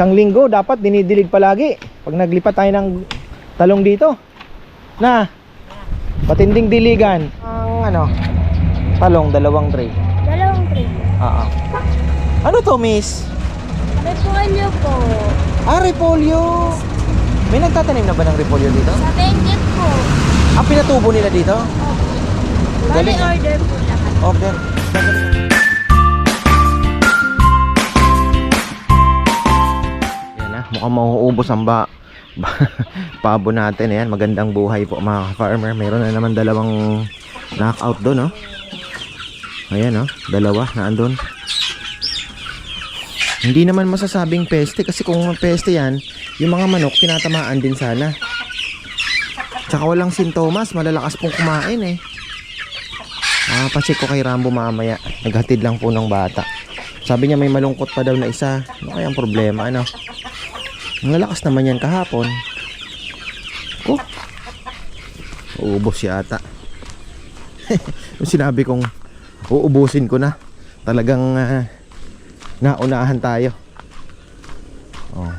Isang linggo dapat dinidilig palagi. Pag naglipat tayo ng talong dito. Na. Patinding diligan. Ang ano? Talong, dalawang tray. Dalawang tray. Oo. Ano to, miss? Repolyo po. Ah, repolyo. May nagtatanim na ba ng repolyo dito? Sa Benguet po. Ah, pinatubo nila dito? Bali ah. order po lahat. Okay. Mukhang mauubos ang ba pabo natin. Ayan, magandang buhay po mga farmer. Meron na naman dalawang knockout doon, no? Ayan, no? Dalawa na andun. Hindi naman masasabing peste kasi kung peste yan, yung mga manok tinatamaan din sana. Tsaka walang sintomas, malalakas pong kumain eh. Ah, pacheck ko kay Rambo mamaya. Naghatid lang po ng bata. Sabi niya may malungkot pa daw na isa. Ano kaya ang problema, ano? Ang lalakas naman yan kahapon. Ko. Uubos yata. Sinabi kong uubusin ko na. Talagang ah, naunahan tayo. Oh.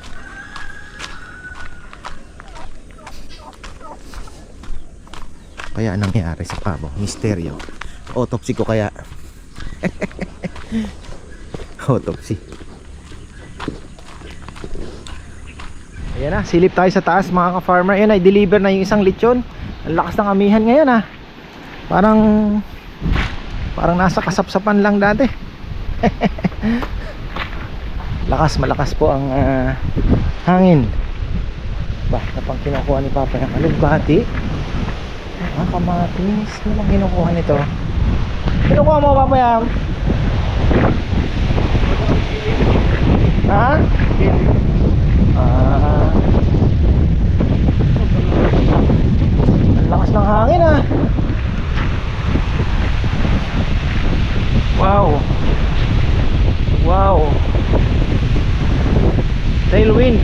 Kaya nangyari sa pabo? Misteryo. Autopsy ko kaya. Autopsy. Ayan na, silip tayo sa taas mga ka-farmer. Ayan, i-deliver na yung isang lechon. Ang lakas ng amihan ngayon ah. Parang parang nasa kasapsapan lang dati. lakas, malakas po ang ah, hangin. Ba, na pang kinukuha ni Papa yung alugbati. Ah, kamatis. Ano bang kinukuha nito? Kinukuha mo, Papa Yam? Ha? Ah. Ang lakas ng hangin ah. Wow. Wow. Tailwind.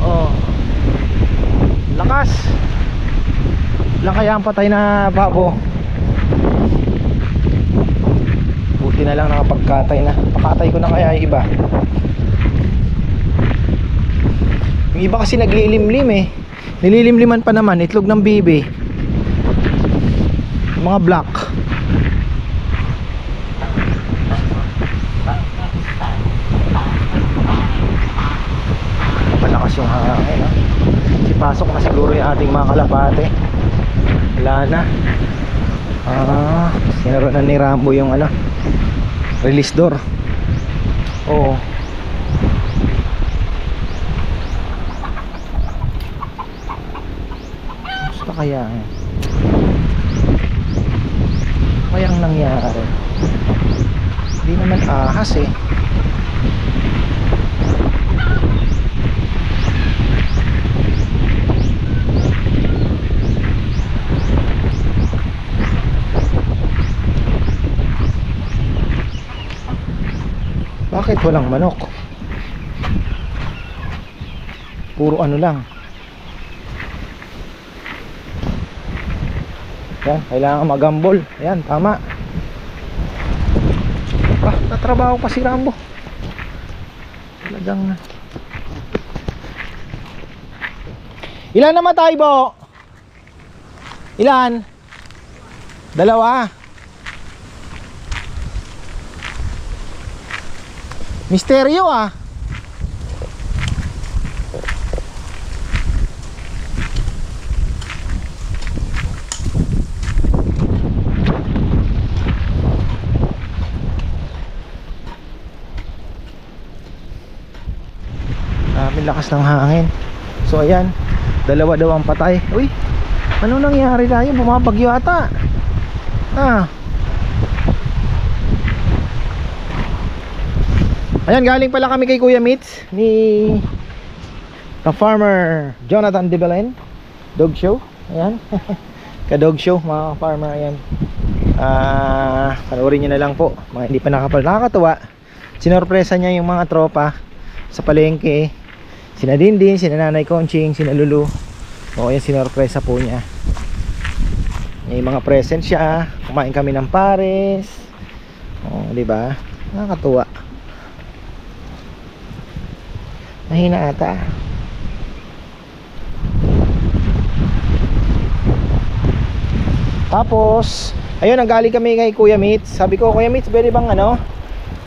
Oh. Lakas. Lang kaya ang patay na babo. Buti na lang nakapagkatay na. Pakatay ko na kaya yung iba. Yung iba kasi naglilimlim eh. Nililimliman pa naman itlog ng bibi. Mga black. Malakas yung hangin. No? Sipasok na siguro yung ating mga kalapate. Wala na. Ah, sinaro na ni Rambo yung ano, release door. Oo. Gusto kaya eh. Kayang nangyari. Hindi naman ahas eh. Bakit walang manok? Puro ano lang. Yan, kailangan magambol. Yan, tama. Ah, natrabaho pa si Rambo. Talagang... Ilan namatay, Bo? Ilan? Dalawa. Misteryo ah. Daming lakas ng hangin. So ayan, dalawa daw ang patay. Uy, ano nangyari tayo? Bumabagyo ata. Ah. Ayan, galing pala kami kay Kuya Mitz ni ka-farmer Jonathan De Belen Dog Show. Ayan. Ka-dog show mga ka-farmer. Ayan. Ah, panoorin niyo na lang po. Mga hindi pa nakapal. Nakakatuwa. Sinorpresa niya yung mga tropa sa palengke. Sina Dindin, sina Nanay Conching, sina Lulu. O ayan, sinorpresa po niya. May mga present siya. Kumain kami ng pares. O, di ba? Nakakatuwa. Mahina ata. Tapos, ayun, nanggaling kami kay Kuya Mitz. Sabi ko, Kuya Mitz, pwede bang ano,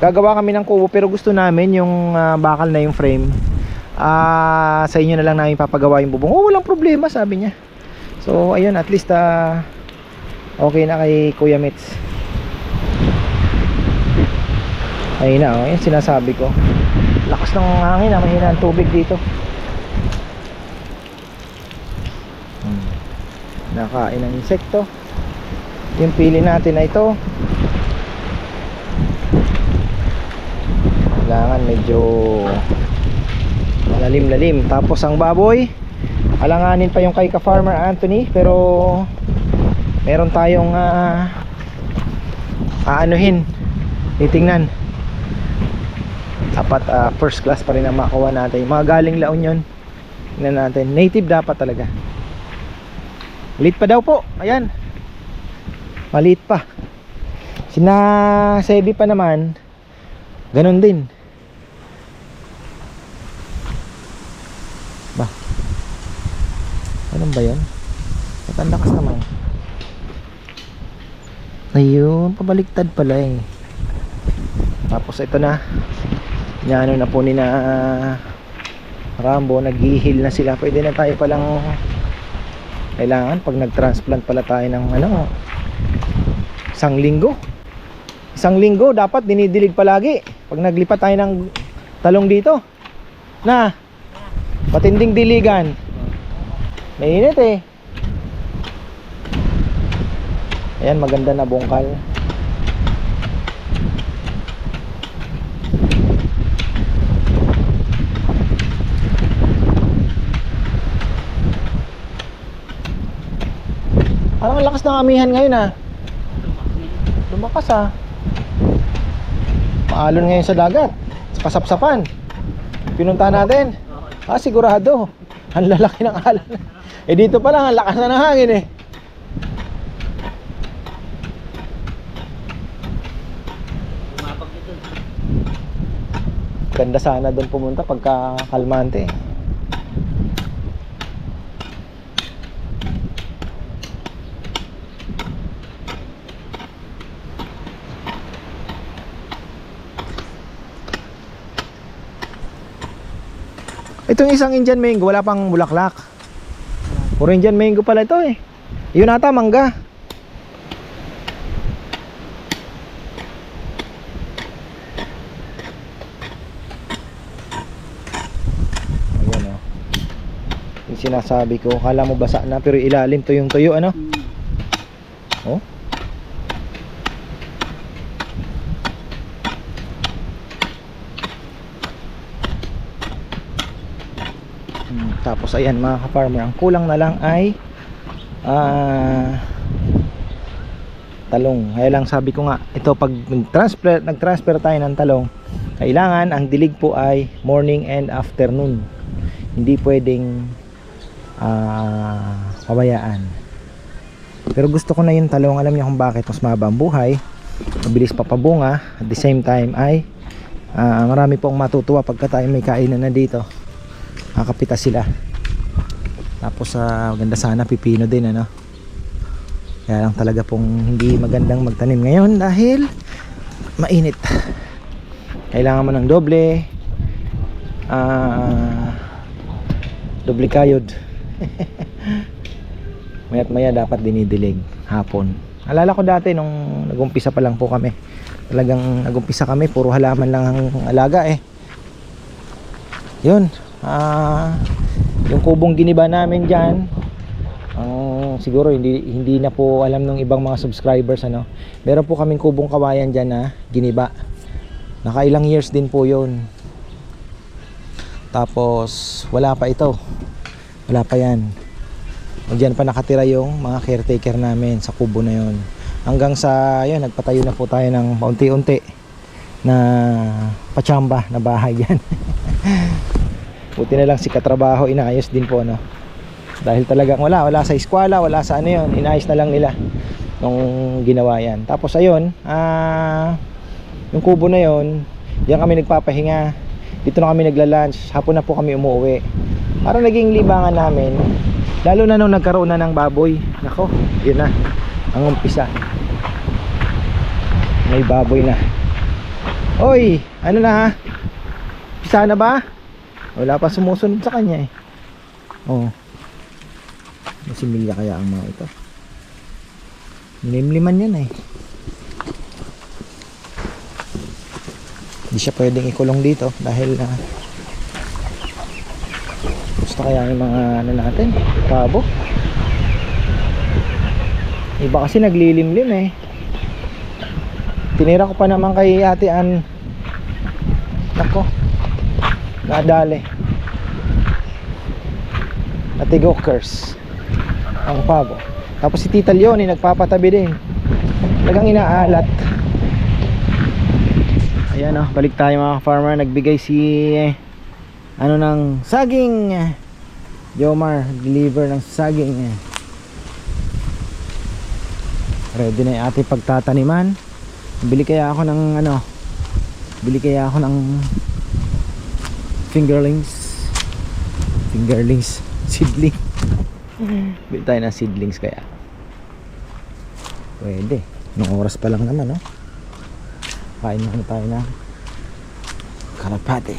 gagawa kami ng kubo pero gusto namin yung ah, bakal na yung frame. Ah, sa inyo na lang namin papagawa yung bubong. Oh, walang problema, sabi niya. So, ayun, at least ah, okay na kay Kuya Mitz. Ayun na, oh, yun sinasabi ko. Lakas ng hangin, ah, mahina ang tubig dito. Hmm. Nakain ng insekto. Yung pili natin na ito. Kailangan medyo malalim-lalim. Tapos ang baboy, alanganin pa yung kay ka-farmer Anthony, pero meron tayong ah, aanuhin, titingnan. Dapat ah, first class pa rin ang makuha natin. Mga galing La Union, tingnan natin. Native dapat talaga. Maliit pa daw po. Ayan. Maliit pa. Sina Sebi pa naman, ganun din. Anong ba yun? Ba't ang lakas naman? Ayun, pabaliktad pala eh. Tapos ito na. Inaano na po ni na Rambo, nag-heal na sila. Pwede na tayo palang kailangan pag nag-transplant pala tayo ng ano, isang linggo. Isang linggo dapat dinidilig palagi. Pag naglipat tayo ng talong dito. Na, patinding diligan. Mainit eh. Ayan, maganda na bungkal. Parang ang lakas ng amihan ngayon ah. Lumakas ah. Maalon ngayon sa dagat. Sa kasapsapan. Pinunta natin. Ah, sigurado. Ang lalaki ng alon. Eh dito pa lang, ang lakas na ng hangin eh. Ganda sana doon pumunta pagka kalmante. Itong isang Indian mango, wala pang bulaklak. Indian mango pala ito eh. Yun ata, mangga. Ayan oh. Yung sinasabi ko, kala mo basa na pero ilalim to yung tuyo ano? Oh. Tapos ayan mga ka-farmer, ang kulang na lang ay ah talong. Kaya lang sabi ko nga, ito pag nag-transfer, nag-transfer tayo ng talong, kailangan ang dilig po ay morning and afternoon. Hindi pwedeng ah pabayaan. Pero gusto ko na yung talong, alam niyo kung bakit mas mahaba ang buhay, mabilis papabunga, at the same time ay ah, marami pong matutuwa pagka tayo may kainan na dito kakapita sila tapos sa ganda sana pipino din ano? Kaya lang talaga pong hindi magandang magtanim ngayon dahil mainit. Kailangan mo ng doble ah doble kayod. Maya't maya dapat dinidilig hapon. Alala ko dati nung nagumpisa pa lang po kami. Talagang nagumpisa kami puro halaman lang ang alaga eh. Yun ah yung kubong giniba namin diyan ang siguro hindi hindi na po alam ng ibang mga subscribers ano. Meron po kaming kubong kawayan diyan na giniba. Nakailang years din po yun. Tapos wala pa ito. Wala pa yan. Diyan pa nakatira yung mga caretaker namin sa kubo na yon hanggang sa yun nagpatayo na po tayo ng paunti-unti na pachamba na bahay yan buti na lang si katrabaho inaayos din po no dahil talagang wala wala sa eskwela wala sa ano yun inayos na lang nila nung ginawa yan tapos ayun ah yung kubo na yon diyan kami nagpapahinga Dito na kami nagla-lunch. Hapon na po kami umuwi. Parang naging libangan namin. Lalo na nung nagkaroon na ng baboy. Nako, yun na. Ang umpisa. May baboy na. Oy, ano na ha? Pisa na ba? Wala pa sumusunod sa kanya eh. Oh. Masimilya kaya ang mga ito. Limliman yan eh. Hindi siya pwedeng ikulong dito dahil na gusto kaya yung mga ano natin, pabo. Iba kasi naglilimlim eh. Tinira ko pa naman kay Ate Ann. Nako. Nadali. Ate Gokers. Ang pabo. Tapos si Tita Leonie nagpapatabi din. Talagang inaalat. Ayan oh, balik tayo mga farmer. Nagbigay si eh, ano ng saging. Jomar, deliver ng saging. Ready na yung ating pagtataniman. Bili kaya ako ng ano? Bili kaya ako ng fingerlings. Fingerlings. Seedling. Bili tayo ng seedlings kaya. Pwede. Nung oras pa lang naman, no? Kain muna tayo na kalapate.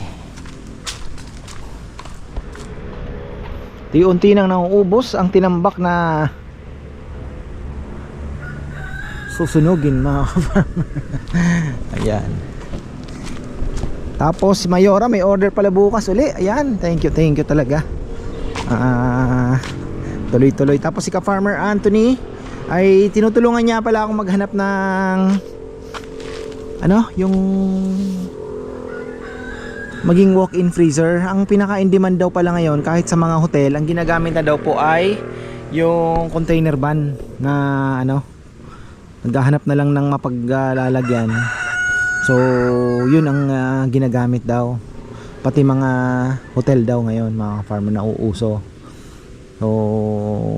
Tiunti nang nauubos ang tinambak na susunugin mga farmer. Ayan. Tapos si Mayora may order pala bukas uli. Ayan, thank you, thank you talaga. Ah, tuloy-tuloy. Tapos si ka-farmer Anthony ay tinutulungan niya pala akong maghanap ng ano, yung maging walk-in freezer. Ang pinaka-in demand daw pala ngayon kahit sa mga hotel, ang ginagamit na daw po ay yung container van na ano, naghahanap na lang ng mapaglalagyan. So, yun ang ah, ginagamit daw. Pati mga hotel daw ngayon, mga farmer na uuso. So,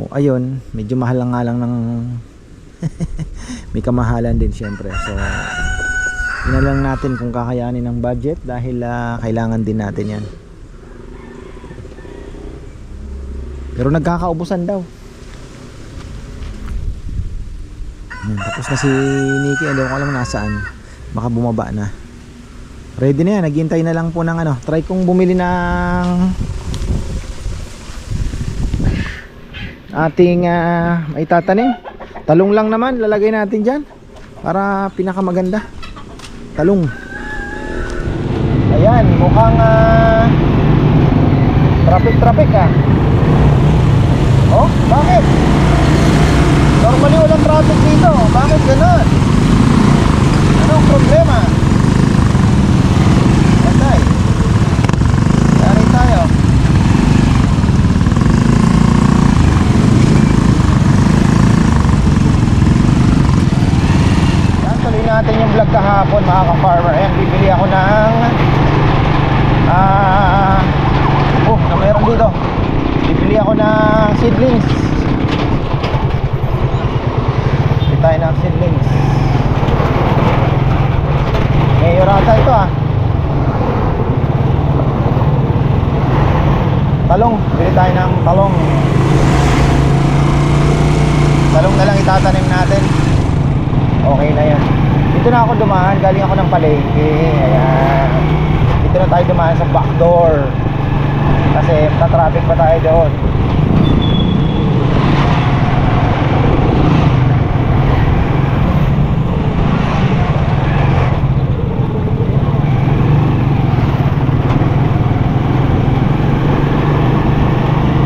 ayun, medyo mahal lang nga lang ng may kamahalan din syempre. So, yun na lang natin kung kakayanin ng budget dahil ah, kailangan din natin yan. Pero nagkakaubusan daw. Ayan, tapos na si Nikki, alam ko alam nasaan. Baka bumaba na. Ready na yan, naghintay na lang po ng ano. Try kong bumili ng ating uh, maitatanim. Talong lang naman, lalagay natin dyan. Para pinakamaganda. Talong. Ayan, mukhang uh, traffic-traffic ah. Oh, bakit? Normally walang traffic dito. Bakit ganun? Anong problema? Patay. Yari tayo. Yan, tuloy natin yung vlog kahapon mga ka-farmer. Ayan, bibili ako ng ah oh, na meron dito. Bibili ako ng seedlings. Bibili tayo ng seedlings. Mayor ata ito ah. Talong, bili tayo ng talong. Talong na lang itatanim natin. Okay na yan. Dito na ako dumaan, galing ako ng palengke. Ayan. Dito na tayo dumaan sa back door. Kasi tatraffic pa tayo doon.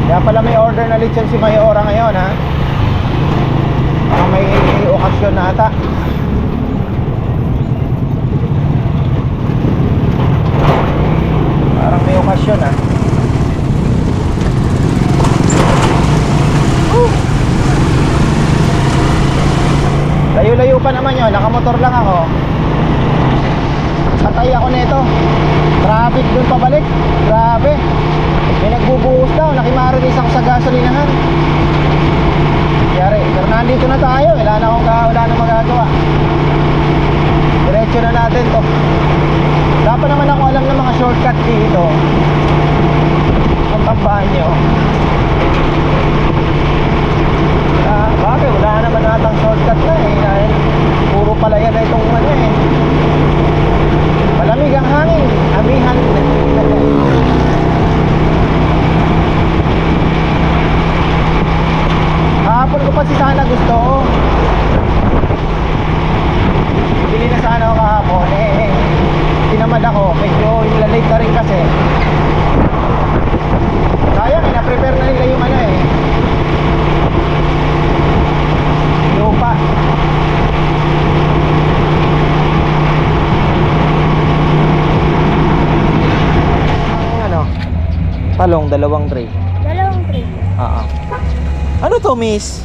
Kaya pala may order na lechon si Mayora ngayon ha. Baka may okasyon na ata. Parang may okasyon. Woo! Layo-layo pa naman yun. Nakamotor lang ako. Patay ako nito. Traffic dun pabalik. Grabe. May nagbubuhos daw. Nakimarinis ako sa gasolinahan. Yari. Pero nandito na tayo. Wala na akong wala na magagawa. Diretso na natin to. Dapat naman ako alam ng mga shortcut dito. Puntang banyo. Ah, bakit? Wala naman natang shortcut na eh. Dahil puro pala yan na itong ano eh. Malamig ang hangin. Amihan. Kahapon ko pa si sana gusto. Bili na sana ako kahapon. Eh, tinamad ako. Medyo nilalate na rin kasi. Sayang, eh, na-prepare na nila yung ano eh. Lupa. Ang ano? Talong, dalawang tray. Dalawang tray. Oo. Miss?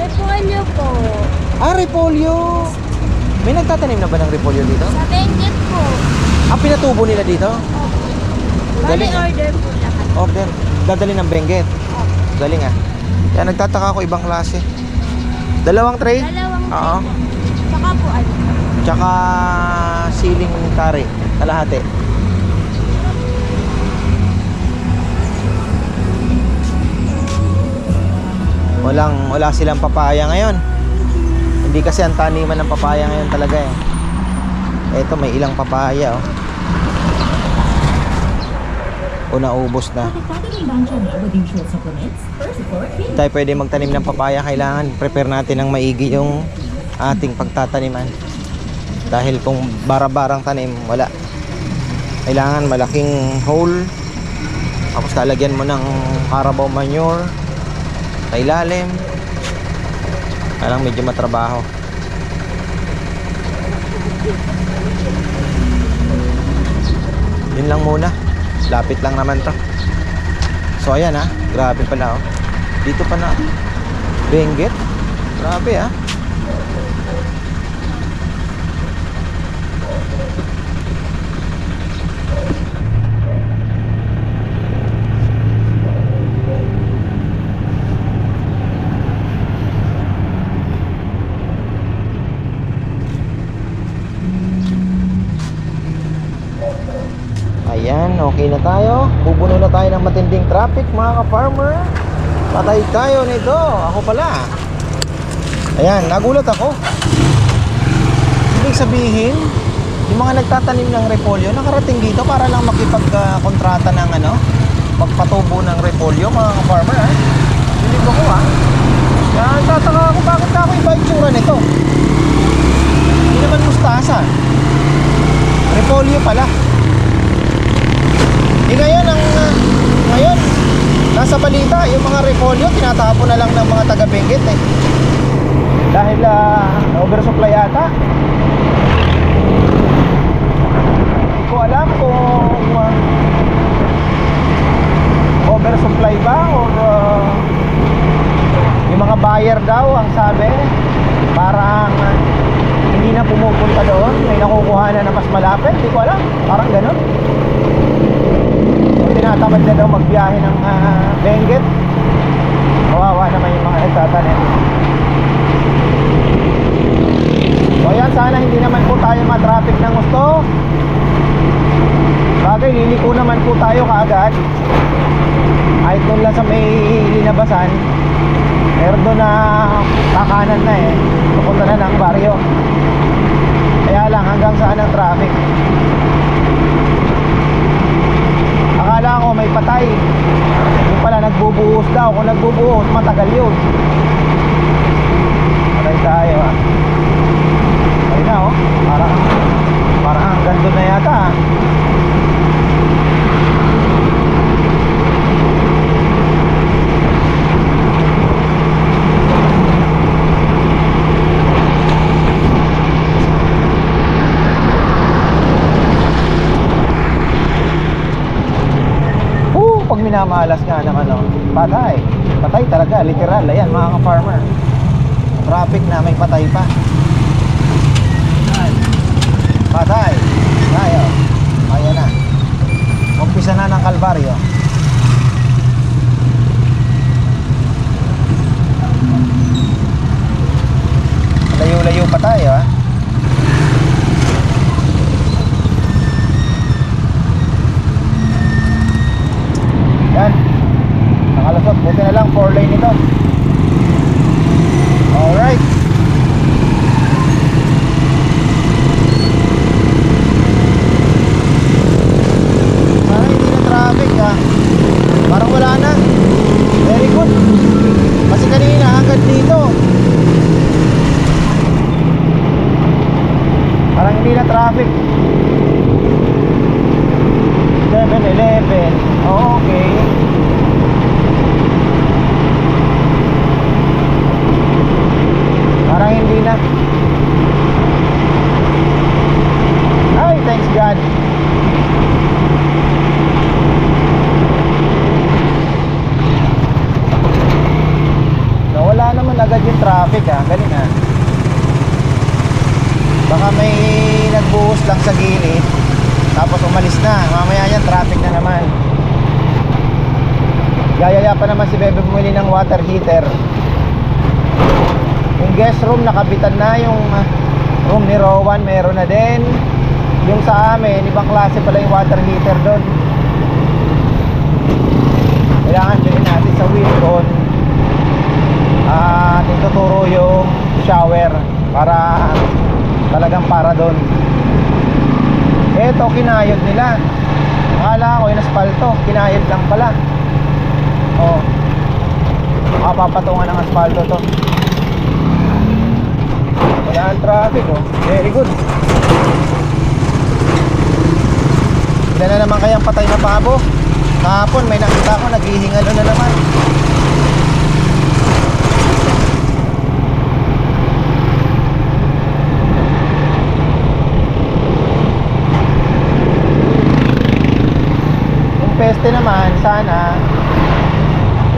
Repolyo po. Ah, repolyo. May nagtatanim na ba ng repolyo dito? Sa Benguet po. Ah, pinatubo nila dito? Bali Galing, ah. order po lahat. Order. Dadali ng Benguet. Galing ah. Kaya nagtataka ako ibang klase. Dalawang tray? Dalawang tray. Oo. Saka po ano. Tsaka siling kare. Kalahati. Walang, wala silang papaya ngayon. Hindi kasi ang taniman ng papaya ngayon talaga eh. Eto may ilang papaya oh. O naubos na. Tayo pwede magtanim ng papaya, kailangan prepare natin ng maigi yung ating pagtataniman. Dahil kung bara-barang tanim, wala. Kailangan malaking hole. Tapos lalagyan mo ng carabao manure sa ilalim. Alang medyo matrabaho. Yun lang muna. Lapit lang naman to. So ayan ha, grabe pala oh. Dito pa na Benguet. Grabe ah. Ayan, okay na tayo. Bubuno na tayo ng matinding traffic mga ka-farmer. Patay tayo nito. Ako pala. Ayan, nagulat ako. Ibig sabihin, yung mga nagtatanim ng repolyo, nakarating dito para lang makipag-kontrata ng ano, magpatubo ng repolyo mga ka-farmer. Ha? Hindi ko ah. Kaya tataka ako bakit ako iba yung tsura nito. Hindi naman mustasa. Repolyo pala. Eh ngayon ang ah, ngayon nasa balita yung mga repolyo tinatapon na lang ng mga taga Benguet eh. Dahil ah, oversupply ata. Hindi ko alam kung ah, oversupply ba or ah, yung mga buyer daw ang sabi parang ah, hindi na pumupunta doon may nakukuha na na mas malapit hindi ko alam parang ganun tinatamad na daw magbiyahe ng uh, Benguet. Kawawa naman yung mga nagtatanim so yan sana hindi naman po tayo matraffic ng gusto. Bagay liliko naman po tayo kaagad. Kahit doon lang sa may linabasan meron doon na kakanan na eh. Pupunta na ng baryo. Kaya lang hanggang saan ang traffic Akala ko may patay. Yung pala nagbubuhos daw. Kung nagbubuhos, matagal yun. Patay tayo ah. Ayun na oh. Parang, parang hanggang doon na yata ah. Oo, minamalas nga ng ano, patay. Patay talaga, literal. Ayan, mga ka-farmer. Traffic na, may patay pa. ikot buti na lang 4 lane ito. Alright. agad yung traffic ha. Galing ha. Baka may nagbuhos lang sa gilid. Tapos umalis na. Mamaya yan, traffic na naman. Yayaya pa naman si Bebe bumili ng water heater. Yung guest room, nakabitan na yung ah, room ni Rowan. Meron na din. Yung sa amin, ibang klase pala yung water heater doon. Kailangan bilhin natin sa Wilcon. Ah... Uh, at ituturo yung shower para talagang para doon. Eto, kinayod nila. Akala ko yung asfalto, kinayod lang pala. Oh. Makapapatungan ng asfalto to. Wala ang traffic oh. Very good. Ilan na naman kayang patay na pabo? Kahapon may nakita ko naghihingalo na naman. Peste naman, sana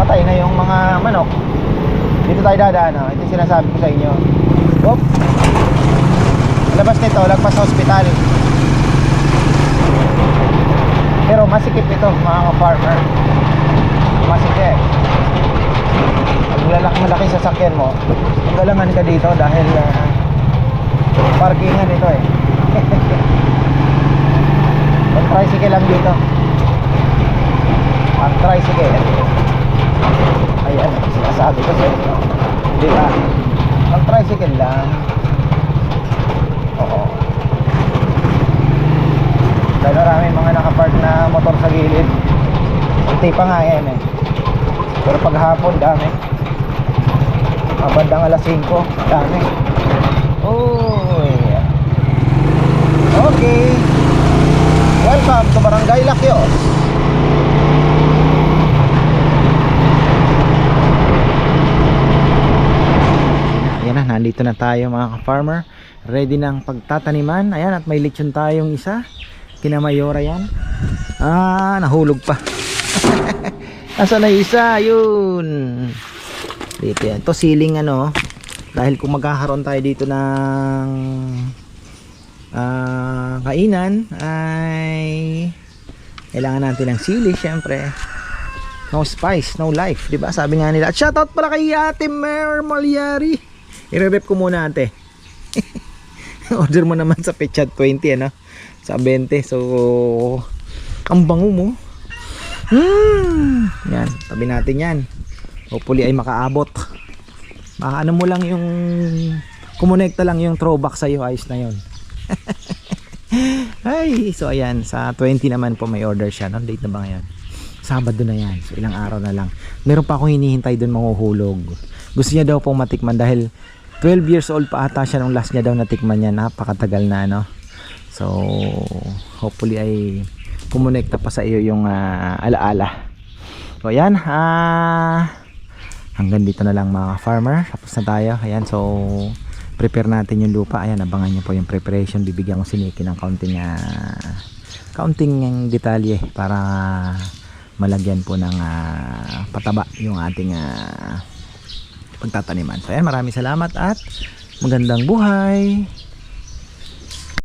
patay na yung mga manok. Dito tayo dadaan, oh. ito sinasabi ko sa inyo. Oop. Labas nito, lagpas sa ospital. Pero masikip ito, mga ka-farmer. Masikip. Pag lalaki malaki sa sakyan mo, magalangan ka dito dahil ah, parkingan ito eh. Pag tricycle lang dito. Ang tricycle. Ayan, sinasabi ko sa inyo. Di ba? Ang tricycle lang. Oo. Dahil marami mga nakapark na motor sa gilid. Kunti pa nga yan eh. Pero pag hapon, dami. Mga bandang alas 5, dami. Oh. Okay. Welcome to Barangay Lakyos. Nandito na tayo mga ka-farmer. Ready ng pagtataniman. Ayan, at may lechon tayong isa. Kinamayora yan. Ah, nahulog pa. Asa na isa? Yun. Dito yan. Ito siling ano. Dahil kung magkakaroon tayo dito ng ah, kainan ay kailangan natin ng sili syempre. No spice, no life, 'di ba? Sabi nga nila. At shoutout pala kay Ate Mer Malyari. I-revep ko muna ate. Order mo naman sa Pechat 20 ano. Sa 20. So ang bango mo. Hmm. Yan, tabi natin 'yan. Hopefully ay makaabot. Baka ano mo lang yung kumonekta lang yung throwback sa iyo, ayos na 'yon. Ay, so ayan, sa 20 naman po may order siya. No? Date na ba ngayon? Sabado na yan. So ilang araw na lang. Meron pa akong hinihintay doon mahuhulog. Gusto niya daw pong matikman dahil 12 years old pa ata siya nung last niya daw natikman niya. Napakatagal na no. So hopefully ay kumonekta pa sa iyo yung ah, alaala. So ayan, ah hanggang dito na lang mga farmer. Tapos na tayo. Ayan, so prepare natin yung lupa. Ayan, abangan niyo po yung preparation. Bibigyan ko si Nikki ng counting ah, counting yung detalye para malagyan po ng ah, pataba yung ating ah, pagtataniman. So ayan, maraming salamat at magandang buhay.